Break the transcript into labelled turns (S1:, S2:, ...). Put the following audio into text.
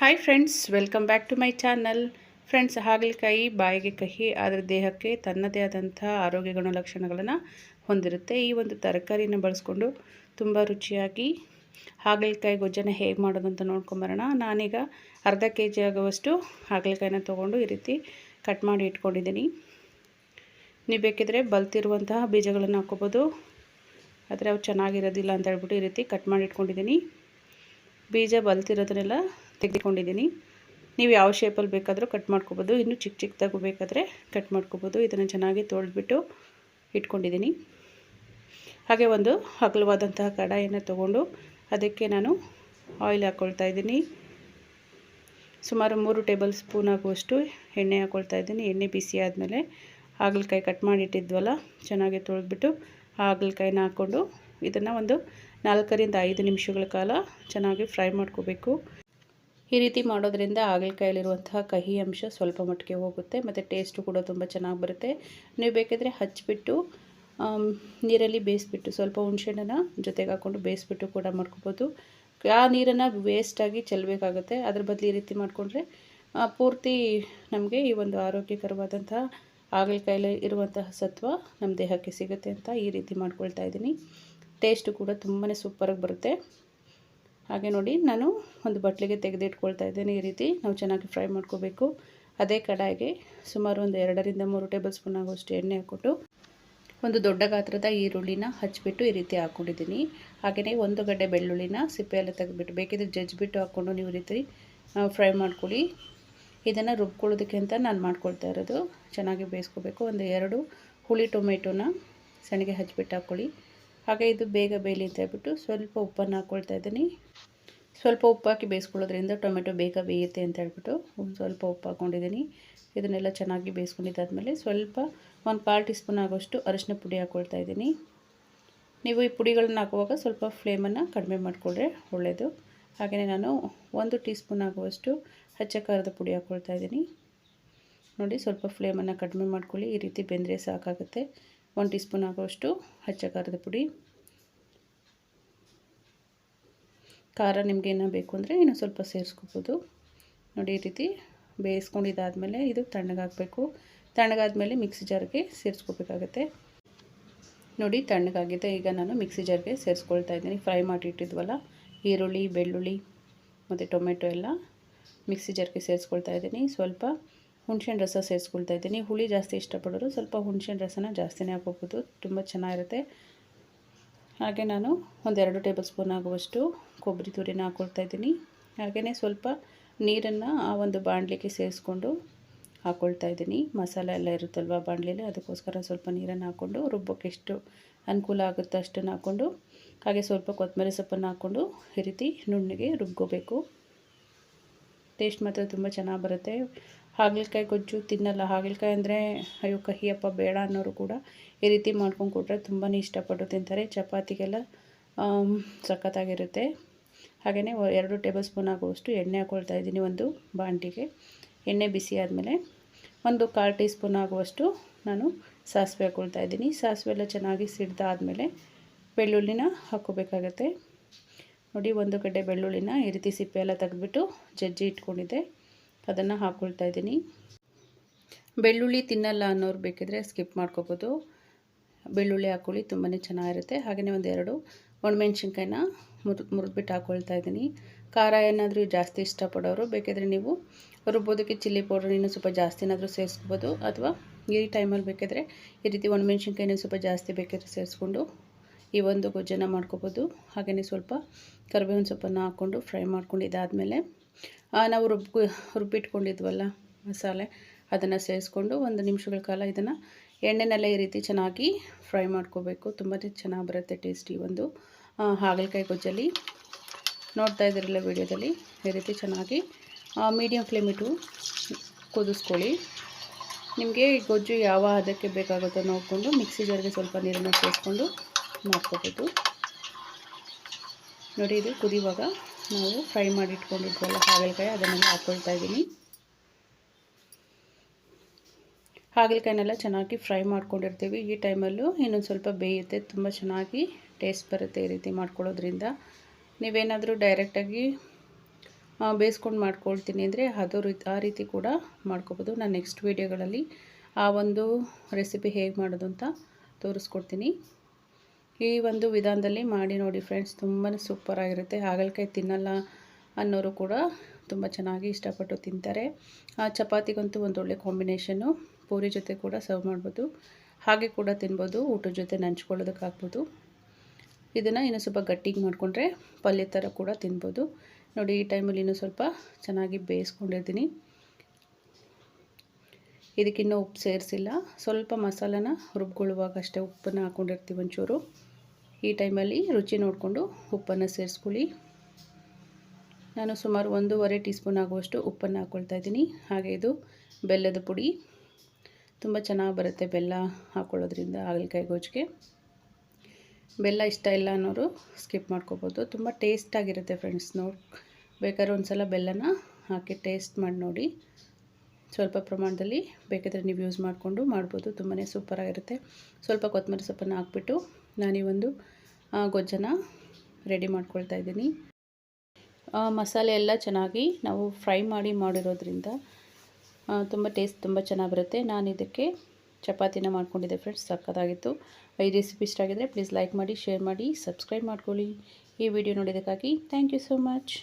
S1: Hi friends welcome back to my channel friends ಹಾಗಲಕಾಯಿ ಬಾಯಿಗೆ ಕಹಿ, ಆದರೆ ದೇಹಕ್ಕೆ ತನ್ನದೇ ಆದಂಥ ಆರೋಗ್ಯ ಗುಣಲಕ್ಷಣಗಳನ್ನು ಹೊಂದಿರುತ್ತೆ. ಈ ಒಂದು ತರಕಾರಿನ ಬಳಸ್ಕೊಂಡು ತುಂಬ ರುಚಿಯಾಗಿ ಹಾಗಲಕಾಯಿ ಗೊಜ್ಜನ ಹೇಗೆ ಮಾಡೋದು ಅಂತ ನೋಡ್ಕೊಂಬರೋಣ. ನಾನೀಗ ಅರ್ಧ ಕೆ ಜಿ ಆಗುವಷ್ಟು ಹಾಗಲಕಾಯಿನ ತೊಗೊಂಡು ಈ ರೀತಿ ಕಟ್ ಮಾಡಿ ಇಟ್ಕೊಂಡಿದ್ದೀನಿ. ನೀವು ಬೇಕಿದ್ರೆ ಬಲ್ತಿರುವಂತಹ ಬೀಜಗಳನ್ನು ಹಾಕ್ಕೋಬೋದು. ಆದರೆ ಅವು ಚೆನ್ನಾಗಿರೋದಿಲ್ಲ ಅಂತ ಹೇಳ್ಬಿಟ್ಟು ಈ ರೀತಿ ಕಟ್ ಮಾಡಿ ಇಟ್ಕೊಂಡಿದ್ದೀನಿ. ಬೀಜ ಬಲ್ತಿರೋದನ್ನೆಲ್ಲ ತೆಗೆದುಕೊಂಡಿದ್ದೀನಿ. ನೀವು ಯಾವ ಶೇಪಲ್ಲಿ ಬೇಕಾದರೂ ಕಟ್ ಮಾಡ್ಕೋಬೋದು. ಇನ್ನು ಚಿಕ್ಕ ಚಿಕ್ಕದಾಗೂ ಬೇಕಾದರೆ ಕಟ್ ಮಾಡ್ಕೋಬೋದು. ಇದನ್ನು ಚೆನ್ನಾಗಿ ತೊಳೆದ್ಬಿಟ್ಟು ಇಟ್ಕೊಂಡಿದ್ದೀನಿ. ಹಾಗೆ ಒಂದು ಅಗಲವಾದಂತಹ ಕಡಾಯನ್ನು ತೊಗೊಂಡು ಅದಕ್ಕೆ ನಾನು ಆಯಿಲ್ ಹಾಕ್ಕೊಳ್ತಾ ಇದ್ದೀನಿ. ಸುಮಾರು ಮೂರು ಟೇಬಲ್ ಸ್ಪೂನ್ ಆಗುವಷ್ಟು ಎಣ್ಣೆ ಹಾಕ್ಕೊಳ್ತಾ ಇದ್ದೀನಿ. ಎಣ್ಣೆ ಬಿಸಿ ಆದಮೇಲೆ ಹಾಗಲಕಾಯಿ ಕಟ್ ಮಾಡಿಟ್ಟಿದ್ವಲ್ಲ, ಚೆನ್ನಾಗಿ ತೊಳೆದ್ಬಿಟ್ಟು ಹಾಗಲಕಾಯಿನ ಹಾಕ್ಕೊಂಡು ಇದನ್ನು ಒಂದು ನಾಲ್ಕರಿಂದ ಐದು ನಿಮಿಷಗಳ ಕಾಲ ಚೆನ್ನಾಗಿ ಫ್ರೈ ಮಾಡ್ಕೋಬೇಕು. ಈ ರೀತಿ ಮಾಡೋದ್ರಿಂದ ಹಾಗಲಕಾಯಲ್ಲಿರುವಂತಹ ಕಹಿ ಅಂಶ ಸ್ವಲ್ಪ ಮಟ್ಟಿಗೆ ಹೋಗುತ್ತೆ, ಮತ್ತು ಟೇಸ್ಟು ಕೂಡ ತುಂಬ ಚೆನ್ನಾಗಿ ಬರುತ್ತೆ. ನೀವು ಬೇಕಿದ್ರೆ ಹಚ್ಚಿಬಿಟ್ಟು ನೀರಲ್ಲಿ ಬೇಯಿಸ್ಬಿಟ್ಟು ಸ್ವಲ್ಪ ಹುಣಸೆಹಣ್ಣನ್ನು ಜೊತೆಗೆ ಹಾಕ್ಕೊಂಡು ಬೇಯಿಸ್ಬಿಟ್ಟು ಕೂಡ ಮಾಡ್ಕೋಬೋದು. ಆ ನೀರನ್ನು ವೇಸ್ಟಾಗಿ ಚೆಲ್ಲಬೇಕಾಗುತ್ತೆ ಅದ್ರ ಬದಲು ಈ ರೀತಿ ಮಾಡಿಕೊಂಡ್ರೆ ಪೂರ್ತಿ ನಮಗೆ ಈ ಒಂದು ಆರೋಗ್ಯಕರವಾದಂತಹ ಹಾಗಲಕಾಯಲ್ಲಿ ಇರುವಂತಹ ಸತ್ವ ನಮ್ಮ ದೇಹಕ್ಕೆ ಸಿಗುತ್ತೆ ಅಂತ ಈ ರೀತಿ ಮಾಡ್ಕೊಳ್ತಾ ಇದ್ದೀನಿ. ಟೇಸ್ಟು ಕೂಡ ತುಂಬಾ ಸೂಪರಾಗಿ ಬರುತ್ತೆ. ಹಾಗೆ ನೋಡಿ ನಾನು ಒಂದು ಬಟ್ಲಿಗೆ ತೆಗೆದಿಟ್ಕೊಳ್ತಾ ಇದ್ದೇನೆ ಈ ರೀತಿ. ನಾವು ಚೆನ್ನಾಗಿ ಫ್ರೈ ಮಾಡ್ಕೋಬೇಕು. ಅದೇ ಕಡಾಯಿಗೆ ಸುಮಾರು ಒಂದು ಎರಡರಿಂದ ಮೂರು ಟೇಬಲ್ ಸ್ಪೂನ್ ಆಗುವಷ್ಟು ಎಣ್ಣೆ ಹಾಕ್ಕೊಟ್ಟು ಒಂದು ದೊಡ್ಡ ಗಾತ್ರದ ಈರುಳ್ಳಿನ ಹಚ್ಚಿಬಿಟ್ಟು ಈ ರೀತಿ ಹಾಕ್ಕೊಂಡಿದ್ದೀನಿ. ಹಾಗೆಯೇ ಒಂದು ಗಡ್ಡೆ ಬೆಳ್ಳುಳ್ಳಿನ ಸಿಪ್ಪೆಯೆಲ್ಲ ತೆಗೆದುಬಿಟ್ಟು ಬೇಕಿದ್ರೆ ಜಜ್ಜಿಬಿಟ್ಟು ಹಾಕ್ಕೊಂಡು ನೀವು ರೀತಿ ಫ್ರೈ ಮಾಡ್ಕೊಳ್ಳಿ. ಇದನ್ನು ರುಬ್ಕೊಳ್ಳೋದಕ್ಕೆ ಅಂತ ನಾನು ಮಾಡ್ಕೊಳ್ತಾ ಇರೋದು. ಚೆನ್ನಾಗಿ ಬೇಯಿಸ್ಕೋಬೇಕು. ಒಂದು ಎರಡು ಹುಳಿ ಟೊಮೆಟೊನ ಸಣ್ಣಗೆ ಹಚ್ಚಿಬಿಟ್ಟು ಹಾಕ್ಕೊಳ್ಳಿ. ಹಾಗೆ ಇದು ಬೇಗ ಬೇಯಲಿ ಅಂತ ಹೇಳ್ಬಿಟ್ಟು ಸ್ವಲ್ಪ ಉಪ್ಪನ್ನು ಹಾಕ್ಕೊಳ್ತಾ ಇದ್ದೀನಿ. ಸ್ವಲ್ಪ ಉಪ್ಪು ಹಾಕಿ ಬೇಯಿಸ್ಕೊಳ್ಳೋದ್ರಿಂದ ಟೊಮೆಟೊ ಬೇಗ ಬೇಯುತ್ತೆ ಅಂತ ಹೇಳ್ಬಿಟ್ಟು ಒಂದು ಸ್ವಲ್ಪ ಉಪ್ಪು ಹಾಕ್ಕೊಂಡಿದ್ದೀನಿ. ಇದನ್ನೆಲ್ಲ ಚೆನ್ನಾಗಿ ಬೇಯಿಸ್ಕೊಂಡಿದ್ದಾದಮೇಲೆ ಸ್ವಲ್ಪ ಒಂದು ಕಾಲು ಟೀ ಸ್ಪೂನ್ ಆಗೋಷ್ಟು ಅರಿಶಿನ ಪುಡಿ ಹಾಕ್ಕೊಳ್ತಾ ಇದ್ದೀನಿ. ನೀವು ಈ ಪುಡಿಗಳನ್ನ ಹಾಕುವಾಗ ಸ್ವಲ್ಪ ಫ್ಲೇಮನ್ನು ಕಡಿಮೆ ಮಾಡಿಕೊಂಡ್ರೆ ಒಳ್ಳೆಯದು. ಹಾಗೆಯೇ ನಾನು ಒಂದು ಟೀ ಸ್ಪೂನ್ ಆಗುವಷ್ಟು ಹಚ್ಚ ಖಾರದ ಪುಡಿ ಹಾಕ್ಕೊಳ್ತಾ ಇದ್ದೀನಿ. ನೋಡಿ ಸ್ವಲ್ಪ ಫ್ಲೇಮನ್ನು ಕಡಿಮೆ ಮಾಡ್ಕೊಳ್ಳಿ, ಈ ರೀತಿ ಬೆಂದರೆ ಸಾಕಾಗುತ್ತೆ. ಒಂದು ಟೀ ಸ್ಪೂನ್ ಆಗುವಷ್ಟು ಹಚ್ಚ ಖಾರದ ಪುಡಿ. ಖಾರ ನಿಮಗೆ ಏನೋ ಬೇಕು ಅಂದರೆ ಇನ್ನೂ ಸ್ವಲ್ಪ ಸೇರಿಸ್ಕೋಬೋದು. ನೋಡಿ, ಈ ರೀತಿ ಬೇಯಿಸ್ಕೊಂಡಿದ್ದಾದಮೇಲೆ ಇದು ತಣ್ಣಗಾಗಬೇಕು. ತಣ್ಣಗಾದ್ಮೇಲೆ ಮಿಕ್ಸಿ ಜಾರ್ಗೆ ಸೇರಿಸ್ಕೋಬೇಕಾಗತ್ತೆ. ನೋಡಿ, ತಣ್ಣಗಾಗಿದೆ. ಈಗ ನಾನು ಮಿಕ್ಸಿ ಜಾರ್ಗೆ ಸೇರಿಸ್ಕೊಳ್ತಾ ಇದ್ದೀನಿ. ಫ್ರೈ ಮಾಡಿ ಇಟ್ಟಿದ್ವಲ್ಲ ಈರುಳ್ಳಿ, ಬೆಳ್ಳುಳ್ಳಿ, ಮತ್ತು ಟೊಮೆಟೊ ಎಲ್ಲ ಮಿಕ್ಸಿ ಜಾರ್ಗೆ ಸೇರಿಸ್ಕೊಳ್ತಾ ಇದ್ದೀನಿ. ಸ್ವಲ್ಪ ಹುಣ್ಸೆಹಣ್ಣು ರಸ ಸೇರಿಸ್ಕೊಳ್ತಾ ಇದ್ದೀನಿ. ಹುಳಿ ಜಾಸ್ತಿ ಇಷ್ಟಪಡೋರು ಸ್ವಲ್ಪ ಹುಣ್ಸೆಹಣ್ಣು ರಸನ ಜಾಸ್ತಿನೇ ಹಾಕೋಬೋದು ತುಂಬ ಚೆನ್ನಾಗಿರುತ್ತೆ. ಹಾಗೆ ನಾನು ಒಂದೆರಡು ಟೇಬಲ್ ಸ್ಪೂನ್ ಆಗುವಷ್ಟು ಕೊಬ್ಬರಿ ತುರಿನ ಹಾಕ್ಕೊಳ್ತಾ ಇದ್ದೀನಿ. ಹಾಗೆಯೇ ಸ್ವಲ್ಪ ನೀರನ್ನು ಆ ಒಂದು ಬಾಣಲಿಗೆ ಸೇರಿಸ್ಕೊಂಡು ಹಾಕ್ಕೊಳ್ತಾ ಇದ್ದೀನಿ. ಮಸಾಲೆ ಎಲ್ಲ ಇರುತ್ತಲ್ವ ಬಾಣಲಿಲಿ, ಅದಕ್ಕೋಸ್ಕರ ಸ್ವಲ್ಪ ನೀರನ್ನು ಹಾಕ್ಕೊಂಡು ರುಬ್ಬಕ್ಕೆ ಎಷ್ಟು ಅನುಕೂಲ ಆಗುತ್ತೋ ಅಷ್ಟನ್ನು ಹಾಕ್ಕೊಂಡು, ಹಾಗೆ ಸ್ವಲ್ಪ ಕೊತ್ತಂಬರಿ ಸೊಪ್ಪನ್ನು ಹಾಕ್ಕೊಂಡು ಈ ರೀತಿ ನುಣ್ಣಗೆ ರುಬ್ಕೋಬೇಕು. ಟೇಸ್ಟ್ ಮಾತ್ರ ತುಂಬ ಚೆನ್ನಾಗಿ ಬರುತ್ತೆ. ಹಾಗಲಕಾಯಿ ಗೊಜ್ಜು ತಿನ್ನಲ್ಲ. ಹಾಗಲಕಾಯಿ ಅಂದರೆ, ಅಯ್ಯೋ, ಕಹಿಯಪ್ಪ, ಬೇಡ ಅನ್ನೋರು ಕೂಡ ಈ ರೀತಿ ಮಾಡ್ಕೊಂಡು ಕೊಟ್ಟರೆ ತುಂಬಾ ಇಷ್ಟಪಟ್ಟು ತಿಂತಾರೆ. ಚಪಾತಿಗೆಲ್ಲ ಸಖತ್ತಾಗಿರುತ್ತೆ. ಹಾಗೆಯೇ ಎರಡು ಟೇಬಲ್ ಸ್ಪೂನ್ ಆಗುವಷ್ಟು ಎಣ್ಣೆ ಹಾಕ್ಕೊಳ್ತಾ ಇದ್ದೀನಿ ಒಂದು ಬಾಂಡಿಗೆ. ಎಣ್ಣೆ ಬಿಸಿ ಆದಮೇಲೆ ಒಂದು ಕಾಲು ಟೀ ಸ್ಪೂನ್ ಆಗುವಷ್ಟು ನಾನು ಸಾಸಿವೆ ಹಾಕ್ಕೊಳ್ತಾ ಇದ್ದೀನಿ. ಸಾಸಿವೆ ಎಲ್ಲ ಚೆನ್ನಾಗಿ ಸಿಡ್ದಾದಮೇಲೆ ಬೆಳ್ಳುಳ್ಳಿನ ಹಾಕ್ಕೋಬೇಕಾಗತ್ತೆ. ನೋಡಿ, ಒಂದು ಗಡ್ಡೆ ಬೆಳ್ಳುಳ್ಳಿನ ಈ ರೀತಿ ಸಿಪ್ಪೆ ಎಲ್ಲ ತೆಗೆದ್ಬಿಟ್ಟು ಜಜ್ಜಿ ಇಟ್ಕೊಂಡಿದ್ದೆ. ಅದನ್ನು ಹಾಕ್ಕೊಳ್ತಾ ಇದ್ದೀನಿ. ಬೆಳ್ಳುಳ್ಳಿ ತಿನ್ನಲ್ಲ ಅನ್ನೋರು ಬೇಕಿದ್ರೆ ಸ್ಕಿಪ್ ಮಾಡ್ಕೋಬೋದು. ಬೆಳ್ಳುಳ್ಳಿ, ಹಾಕ್ಕೊಳ್ಳಿ ತುಂಬಾ ಚೆನ್ನಾಗಿರುತ್ತೆ. ಹಾಗೆಯೇ ಒಂದೆರಡು ಒಣಮೆಣ್ಸಿನ್ಕಾಯಿನ ಮುರಿದು, ಮುರಿದ್ಬಿಟ್ಟು ಹಾಕ್ಕೊಳ್ತಾ ಇದ್ದೀನಿ. ಖಾರ ಏನಾದರೂ ಜಾಸ್ತಿ ಇಷ್ಟಪಡೋರು ಬೇಕಿದ್ರೆ ನೀವು ರುಬ್ಬೋದಕ್ಕೆ ಚಿಲ್ಲಿ ಪೌಡರ್ ಇನ್ನೂ ಸ್ವಲ್ಪ ಜಾಸ್ತಿ ಏನಾದರೂ ಸೇರಿಸ್ಬೋದು. ಅಥವಾ ಈ ಟೈಮಲ್ಲಿ ಬೇಕಿದ್ರೆ ಈ ರೀತಿ ಒಣಮೆಣ್ಸಿನ್ಕಾಯಿನ ಸ್ವಲ್ಪ ಜಾಸ್ತಿ ಬೇಕಿದ್ರೆ ಸೇರಿಸ್ಕೊಂಡು ಈ ಒಂದು ಗೊಜ್ಜನ್ನು ಮಾಡ್ಕೋಬೋದು. ಹಾಗೆಯೇ ಸ್ವಲ್ಪ ಕರಿಬೇವಿನ ಸೊಪ್ಪನ್ನು ಹಾಕ್ಕೊಂಡು ಫ್ರೈ ಮಾಡ್ಕೊಂಡು ಇದಾದಮೇಲೆ ನಾವು ರುಬ್ ರುಬ್ಬಿಟ್ಕೊಂಡಿದ್ವಲ್ಲ ಮಸಾಲೆ, ಅದನ್ನು ಸೇರಿಸ್ಕೊಂಡು ಒಂದು ನಿಮಿಷಗಳ ಕಾಲ ಇದನ್ನು ಎಣ್ಣೆನಲ್ಲೇ ಈ ರೀತಿ ಚೆನ್ನಾಗಿ ಫ್ರೈ ಮಾಡ್ಕೋಬೇಕು. ತುಂಬಾ ಚೆನ್ನಾಗಿ ಬರುತ್ತೆ ಟೇಸ್ಟಿ ಒಂದು ಹಾಗಲಕಾಯಿ ಗೊಜ್ಜಲ್ಲಿ. ನೋಡ್ತಾ ಇದ್ದೀರಲ್ಲ ವಿಡಿಯೋದಲ್ಲಿ, ಈ ರೀತಿ ಚೆನ್ನಾಗಿ ಮೀಡಿಯಮ್ ಫ್ಲೇಮಿಟ್ಟು ಕುದಿಸ್ಕೊಳ್ಳಿ. ನಿಮಗೆ ಗೊಜ್ಜು ಯಾವ ಹದಕ್ಕೆ ಬೇಕಾಗುತ್ತೋ ನೋಡಿಕೊಂಡು ಮಿಕ್ಸಿ ಜಾರ್ಗೆ ಸ್ವಲ್ಪ ನೀರನ್ನು ಸೇರಿಸ್ಕೊಂಡು ಮಾಡ್ಕೋಬೋದು. ನೋಡಿ ಇದು ಕುದಿಯುವಾಗ ನಾವು ಫ್ರೈ ಮಾಡಿ ಇಟ್ಕೊಂಡಿದ್ವಲ್ಲ ಹಾಗಲಕಾಯಿ, ಅದನ್ನೆಲ್ಲ ಹಾಕ್ಕೊಳ್ತಾ ಇದ್ದೀನಿ. ಹಾಗಲಕಾಯಿನೆಲ್ಲ ಚೆನ್ನಾಗಿ ಫ್ರೈ ಮಾಡ್ಕೊಂಡಿರ್ತೀವಿ. ಈ ಟೈಮಲ್ಲೂ ಇನ್ನೊಂದು ಸ್ವಲ್ಪ ಬೇಯುತ್ತೆ, ತುಂಬ ಚೆನ್ನಾಗಿ ಟೇಸ್ಟ್ ಬರುತ್ತೆ ಈ ರೀತಿ ಮಾಡ್ಕೊಳ್ಳೋದ್ರಿಂದ. ನೀವೇನಾದರೂ ಡೈರೆಕ್ಟಾಗಿ ಬೇಯಿಸ್ಕೊಂಡು ಮಾಡ್ಕೊಳ್ತೀನಿ ಅಂದರೆ ಅದು ರೀತಿ ಆ ರೀತಿ ಕೂಡ ಮಾಡ್ಕೋಬೋದು. ನಾನು ನೆಕ್ಸ್ಟ್ ವೀಡಿಯೋಗಳಲ್ಲಿ ಆ ಒಂದು ರೆಸಿಪಿ ಹೇಗೆ ಮಾಡೋದು ಅಂತ ತೋರಿಸ್ಕೊಡ್ತೀನಿ. ಈ ಒಂದು ವಿಧಾನದಲ್ಲಿ ಮಾಡಿ ನೋಡಿ ಫ್ರೆಂಡ್ಸ್ ತುಂಬಾ ಸೂಪರಾಗಿರುತ್ತೆ ಹಾಗಲಕಾಯಿ ತಿನ್ನಲ್ಲ ಅನ್ನೋರು ಕೂಡ ತುಂಬ ಚೆನ್ನಾಗಿ ಇಷ್ಟಪಟ್ಟು ತಿಂತಾರೆ. ಆ ಚಪಾತಿಗಂತೂ ಒಳ್ಳೆ ಕಾಂಬಿನೇಷನ್ನು ಪೂರಿ ಜೊತೆ ಕೂಡ ಸರ್ವ್ ಮಾಡ್ಬೋದು. ಹಾಗೆ ಕೂಡ ತಿನ್ಬೋದು, ಊಟದ ಜೊತೆ ನಂಚ್ಕೊಳ್ಳೋದಕ್ಕಾಗ್ಬೋದು ಇದನ್ನು ಇನ್ನೂ ಸ್ವಲ್ಪ ಗಟ್ಟಿಗೆ ಮಾಡಿಕೊಂಡ್ರೆ ಪಲ್ಯ ಥರ ಕೂಡ ತಿನ್ಬೋದು. ನೋಡಿ, ಈ ಟೈಮಲ್ಲಿ ಇನ್ನೂ ಸ್ವಲ್ಪ ಚೆನ್ನಾಗಿ ಬೇಯಿಸ್ಕೊಂಡಿರ್ತೀನಿ ಇದಕ್ಕಿನ್ನೂ ಉಪ್ಪು ಸೇರಿಸಿಲ್ಲ. ಸ್ವಲ್ಪ ಮಸಾಲನ ರುಬ್ಕೊಳ್ಳುವಾಗ ಅಷ್ಟೇ ಉಪ್ಪನ್ನು ಹಾಕ್ಕೊಂಡಿರ್ತೀವಿ ಒಂಚೂರು. ಈ ಟೈಮಲ್ಲಿ ರುಚಿ ನೋಡಿಕೊಂಡು ಉಪ್ಪನ್ನು ಸೇರಿಸ್ಕೊಳ್ಳಿ. ನಾನು ಸುಮಾರು ಒಂದೂವರೆ ಟೀ ಸ್ಪೂನ್ ಆಗುವಷ್ಟು ಉಪ್ಪನ್ನು ಹಾಕ್ಕೊಳ್ತಾ ಇದ್ದೀನಿ. ಹಾಗೆ ಇದು ಬೆಲ್ಲದ ಪುಡಿ. ತುಂಬ ಚೆನ್ನಾಗಿ ಬರುತ್ತೆ ಬೆಲ್ಲ ಹಾಕ್ಕೊಳ್ಳೋದ್ರಿಂದ ಹಾಗಲಕಾಯಿ ಗೊಜ್ಜಿಗೆ. ಬೆಲ್ಲ ಇಷ್ಟ ಇಲ್ಲ ಅನ್ನೋರು ಸ್ಕಿಪ್ ಮಾಡ್ಕೋಬೋದು. ತುಂಬ ಟೇಸ್ಟಾಗಿರುತ್ತೆ ಫ್ರೆಂಡ್ಸ್, ನೋಡಿ ಬೇಕಾದ್ರೆ ಒಂದು ಸಲ ಬೆಲ್ಲನ ಹಾಕಿ ಟೇಸ್ಟ್ ಮಾಡಿ ನೋಡಿ. ಸ್ವಲ್ಪ ಪ್ರಮಾಣದಲ್ಲಿ ಬೇಕಾದರೆ ನೀವು ಯೂಸ್ ಮಾಡಿಕೊಂಡು ಮಾಡ್ಬೋದು. ತುಂಬಾ ಸೂಪರಾಗಿರುತ್ತೆ ಸ್ವಲ್ಪ ಕೊತ್ತಂಬರಿ ಸೊಪ್ಪನ್ನು ಹಾಕ್ಬಿಟ್ಟು ನಾನು ಈ ಒಂದು ಗೊಜ್ಜನ ರೆಡಿ ಮಾಡ್ಕೊಳ್ತಾ ಇದ್ದೀನಿ. ಮಸಾಲೆ ಎಲ್ಲ ಚೆನ್ನಾಗಿ ನಾವು ಫ್ರೈ ಮಾಡಿ ಮಾಡಿರೋದ್ರಿಂದ ತುಂಬ ಟೇಸ್ಟ್ ತುಂಬ ಚೆನ್ನಾಗಿ ಬರುತ್ತೆ. ನಾನು ಇದಕ್ಕೆ ಚಪಾತಿನ ಮಾಡ್ಕೊಂಡಿದ್ದೆ ಫ್ರೆಂಡ್ಸ್ ಸಕ್ಕತ್ತಾಗಿತ್ತು. ಈ ರೆಸಿಪಿ ಇಷ್ಟ ಆಗಿದ್ರೆ ಪ್ಲೀಸ್ ಲೈಕ್ ಮಾಡಿ ಶೇರ್ ಮಾಡಿ ಸಬ್ಸ್ಕ್ರೈಬ್ ಮಾಡ್ಕೊಳ್ಳಿ. ಈ ವಿಡಿಯೋ ನೋಡಿದ್ದಕ್ಕಾಗಿ ಥ್ಯಾಂಕ್ ಯು ಸೋ ಮಚ್